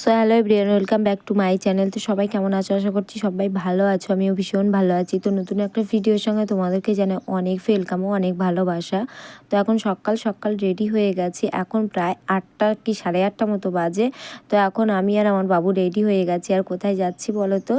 So hello everyone welcome back to my channel. তো সবাই কেমন আছো? আশা করছি সবাই ভালো আছো, আমিও ভীষণ ভালো আছি। তো নতুন একটা ভিডিওর সঙ্গে তোমাদেরকে জানাই অনেক ওয়েলকাম অনেক ভালোবাসা। তো এখন সকাল সকাল রেডি হয়ে গেছি। এখন প্রায় আটটা কি সাড়ে আটটা মতো বাজে। তো এখন আমি আর আমার বাবু রেডি হয়ে গেছি। আর কোথায় যাচ্ছি বলো তো?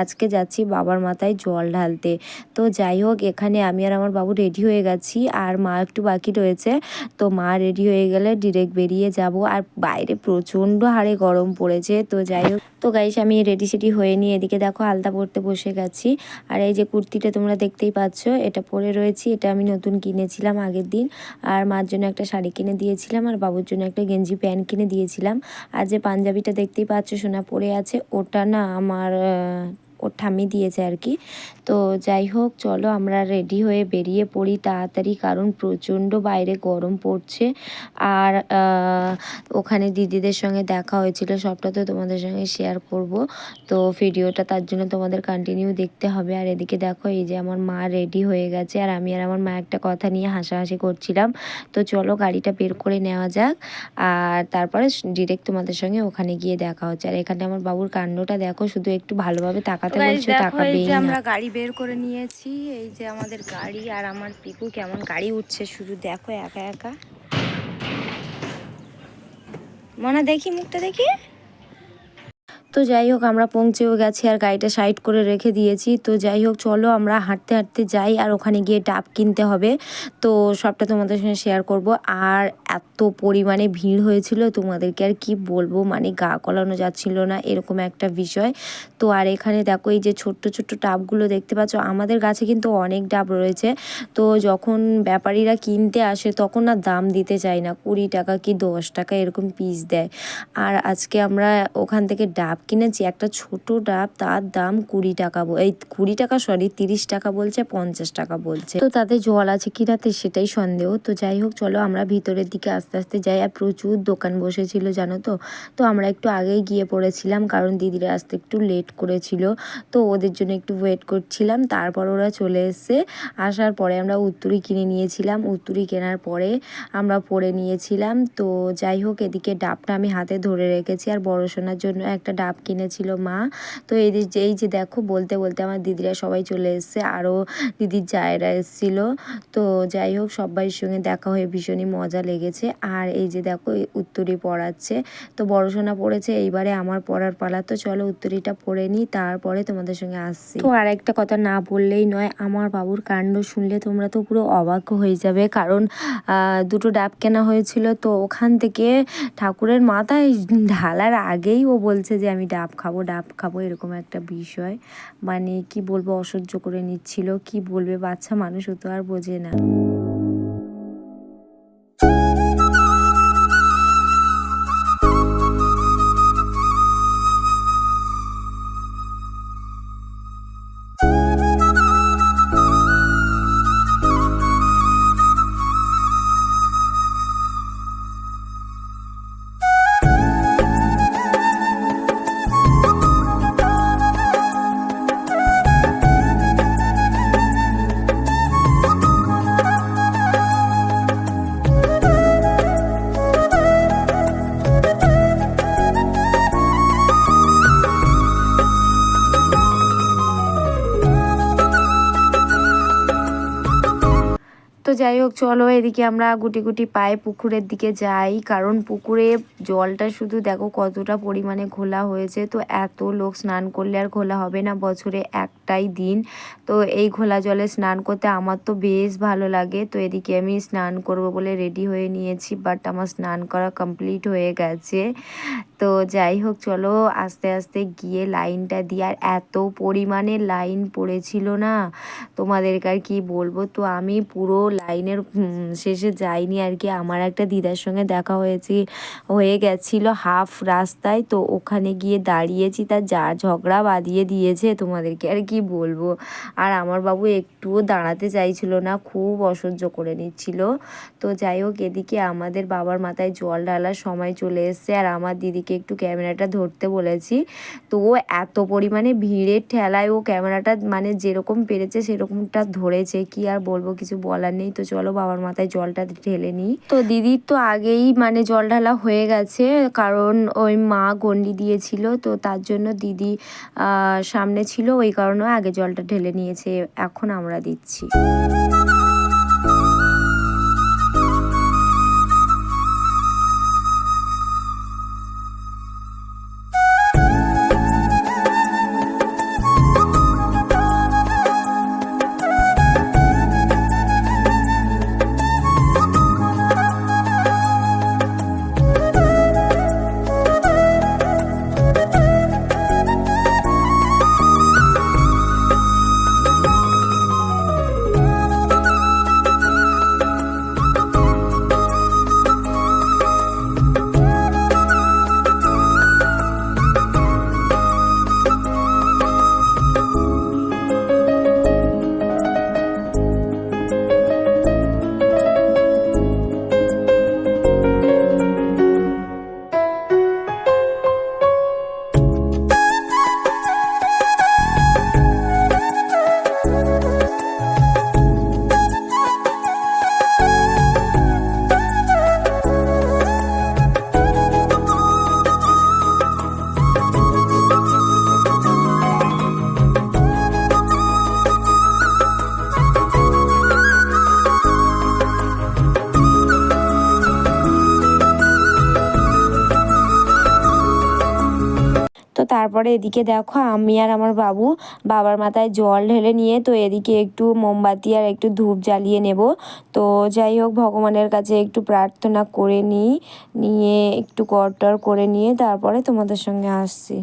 আজকে যাচ্ছি বাবার মাথায় জল ঢালতে। তো যাই হোক, এখানে আমি আর আমার বাবু রেডি হয়ে গেছি। আর মা একটু বাকি রয়েছে। তো মা রেডি হয়ে গেলে ডিরেক্ট বেরিয়ে যাব। আর বাইরে প্রচণ্ড হারে গরম পড়েছে। তো যাই হোক, তো গাইস আমি রেডি সেডি হয়ে নিয়ে এদিকে দেখো আলতা পরতে বসে গেছি। আর এই যে কুর্তিটা তোমরা দেখতেই পাচ্ছ, এটা পরে রয়েছি, এটা আমি নতুন কিনেছিলাম আগের দিন। আর মার জন্য একটা শাড়ি কিনে দিয়েছিলাম, আর বাবুর জন্য একটা গেঞ্জি প্যান্ট কিনে দিয়েছিলাম। আর যে পাঞ্জাবিটা দেখতেই পাচ্ছ, সোনা পরে আছে, ওটা না আমার ওর ঠাম্মি দিয়েছে আর কি। তো যাই হোক, চলো আমরা রেডি হয়ে বেরিয়ে পড়ি। তাড়াতাড়ি, কারণ প্রচণ্ড বাইরে গরম পড়ছে। আর ওখানে দিদিদের সঙ্গে দেখা হয়েছিল। সবটা তো তোমাদের সঙ্গে শেয়ার করব। তো ভিডিওটা তার জন্য তোমাদের কন্টিনিউ দেখতে হবে। আর এদিকে দেখো, এই যে আমার মা রেডি হয়ে গেছে। আর আমি আর আমার মা একটা কথা নিয়ে হাসাহাসি করছিলাম। তো চলো, গাড়িটা বের করে নেওয়া যাক। আর তারপরে ডিরেক্ট তোমাদের সঙ্গে ওখানে গিয়ে দেখা হচ্ছে। আর এখানে আমার বাবুর কাণ্ডটা দেখো, শুধু একটু ভালোভাবে তাকাতে বলছো তাকাবেই না। আমরা গাড়ি বের করে নিয়েছি এই যে আমাদের গাড়ি আর আমার পিকু কেমন গাড়ি উঠছে শুধু দেখো একা একা। মনে দেখি মুখটা দেখি। তো যাই হোক, আমরা পৌঁছেও গেছি আর গাড়িটা সাইড করে রেখে দিয়েছি। তো যাই হোক, চলো আমরা হাঁটতে হাঁটতে যাই আর ওখানে গিয়ে ডাব কিনতে হবে। তো সবটা তোমাদের সঙ্গে শেয়ার করব। আর এত পরিমাণে ভিড় হয়েছিল, তোমাদেরকে আর কি বলব? মানে গা কলানো যাচ্ছিল না, এরকম একটা বিষয়। তো আর এখানে দেখো, এই যে ছোট্ট ছোট্ট ডাবগুলো দেখতে পাচ্ছ, আমাদের গাছে কিন্তু অনেক ডাব রয়েছে। তো যখন ব্যাপারীরা কিনতে আসে, তখন না দাম দিতে চায় না। কুড়ি টাকা কি দশ টাকা এরকম পিস দেয়। আর আজকে আমরা ওখান থেকে ডাব কিনেছি একটা ছোট ডাব, তার দাম কুড়ি টাকা এই কুড়ি টাকা সরি তিরিশ টাকা বলছে, পঞ্চাশ টাকা বলছে। তো তাতে জল আছে কি কিনাতে সেটাই সন্দেহ। তো যাই হোক, চলো আমরা ভিতরের দিকে আস্তে আস্তে যাই। আর প্রচুর দোকান বসেছিল, জানো তো। তো আমরা একটু আগেই গিয়ে পড়েছিলাম, কারণ দিদিরা আসতে একটু লেট করেছিল। তো ওদের জন্য একটু ওয়েট করছিলাম। তারপর ওরা চলে এসে আসার পরে আমরা উত্তুরি কিনে নিয়েছিলাম। উত্তুরি কেনার পরে আমরা পরে নিয়েছিলাম। তো যাই হোক, এদিকে ডাবটা আমি হাতে ধরে রেখেছি। আর বড় সোনার জন্য একটা ডাব কাপ কিনেছিল মা। তো এই যে এই যে দেখো, বলতে বলতে আমার দিদিরা সবাই চলে এসছে আরও দিদির জায়রা এসেছিল। তো যাই হোক, সবাইয়ের সঙ্গে দেখা হয়ে ভীষণই মজা লেগেছে। আর এই যে দেখো উত্তরী পড়াচ্ছে। তো বড় সোনা পড়েছে, এইবারে আমার পড়ার পালা। তো চলো উত্তরীটা পড়ে নিই, তারপরে তোমাদের সঙ্গে আসছি। তো আর একটা কথা না বললেই নয়, আমার বাবুর কাণ্ড শুনলে তোমরা তো পুরো অবাক হয়ে যাবে। কারণ দুটো ডাব কেনা হয়েছিল, তো ওখান থেকে ঠাকুরের মাথায় ঢালার আগেই ও বলছে যে, আমি ডাব খাব ডাব খাব, এরকম একটা বিষয়। মানে কি বলব, অসহ্য করে নিচ্ছিল। কি বলবে? বাচ্চা মানুষ ও তো আর বোঝে না। যাই হোক, চলো এদিকে আমরা গুটি গুটি পায়ে পুকুরের দিকে যাই। কারণ পুকুরে জলটা শুধু দেখো কতটা পরিমাণে ঘোলা হয়েছে। তো এত লোক স্নান করলে আর ঘোলা হবে না বছরে একটাই দিন। তো এই ঘোলা জলে স্নান করতে আমার তো বেশ ভালো লাগে। তো এদিকে আমি স্নান করব বলে রেডি হয়ে নিয়েছি, বাট আমার স্নান করা কমপ্লিট হয়ে গেছে। তো যাই হোক, চলো আস্তে আস্তে গিয়ে লাইনটা দিয়ে আর এত পরিমাণে লাইন পড়েছিল না, তোমাদেরকে আর কি বলব? তো আমি পুরো লাইনের শেষে যাইনি আর কি। আমার একটা দিদার সঙ্গে দেখা হয়েছে, হয়ে গেছিল হাফ রাস্তায়। তো ওখানে গিয়ে দাঁড়িয়েছি, তার যা ঝগড়া বাঁধিয়ে দিয়েছে, তোমাদেরকে আর কি বলব? আর আমার বাবু একটুও দাঁড়াতে চাইছিল না, খুব অসহ্য করে নিচ্ছিল। তো যাই হোক, এদিকে আমাদের বাবার মাথায় জল ঢালার সময় চলে এসছে। আর আমার দিদিকে ওকে একটু ক্যামেরাটা ধরতে বলেছি। তো ও এত পরিমাণে ভিড়ের ঠেলায় ও ক্যামেরাটা মানে যেরকম পেরেছে সেরকমটা ধরেছে। কি আর বলব, কিছু বলার নেই। তো চলো বাবার মাথায় জলটা ঢেলে নিই। তো দিদির তো আগেই মানে জল ঢালা হয়ে গেছে, কারণ ওই মা গন্ডি দিয়েছিল। তো তার জন্য দিদি সামনে ছিল, ওই কারণে আগে জলটা ঢেলে নিয়েছে। এখন আমরা দিচ্ছি। তারপরে এদিকে দেখো আমি আর আমার বাবু, বাবার মাথায় জল ঢেলে নিয়ে তো এদিকে একটু মোমবাতি আর একটু ধূপ জ্বালিয়ে নেব। তো যাই হোক, ভগবানের কাছে একটু প্রার্থনা করে নিই, নিয়ে একটু করটর করে নিয়ে তারপরে তোমাদের সঙ্গে আসছি।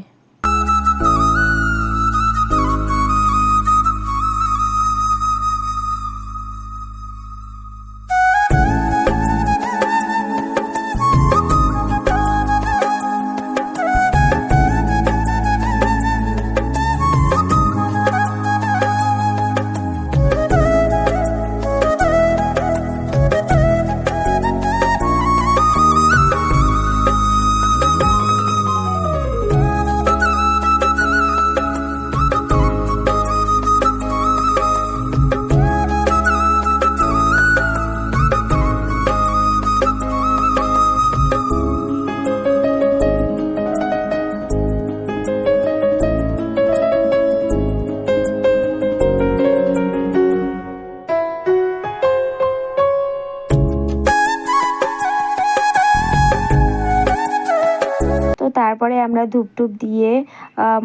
আমরা ধূপ টুপ দিয়ে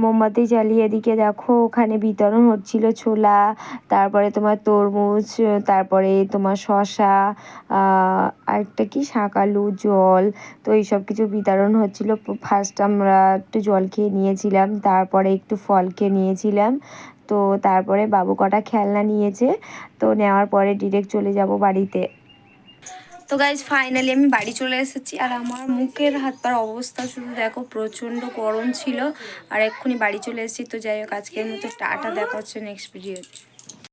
মোমবাতি জ্বালিয়ে এদিকে দেখো, ওখানে বিতরণ হচ্ছিল ছোলা, তারপরে তোমার তরমুজ, তারপরে তোমার শশা আরেকটা কি শাকালু জল, তো এইসব কিছু বিতরণ হচ্ছিল। ফার্স্ট আমরা একটু জল খেয়ে নিয়েছিলাম, তারপরে একটু ফল খেয়ে নিয়েছিলাম, তো তারপরে বাবু কটা খেলনা নিয়েছে, তো নেওয়ার পরে ডিরেক্ট চলে যাব বাড়িতে। তো গাইজ ফাইনালি আমি বাড়ি চলে এসেছি আর আমার মুখের হাত পার অবস্থা শুধু দেখো, প্রচণ্ড গরম ছিল। আর এক্ষুনি বাড়ি চলে এসেছি, তো যাই হোক, আজকের মতো টাটা, দেখা হচ্ছে নেক্সট ভিডিওতে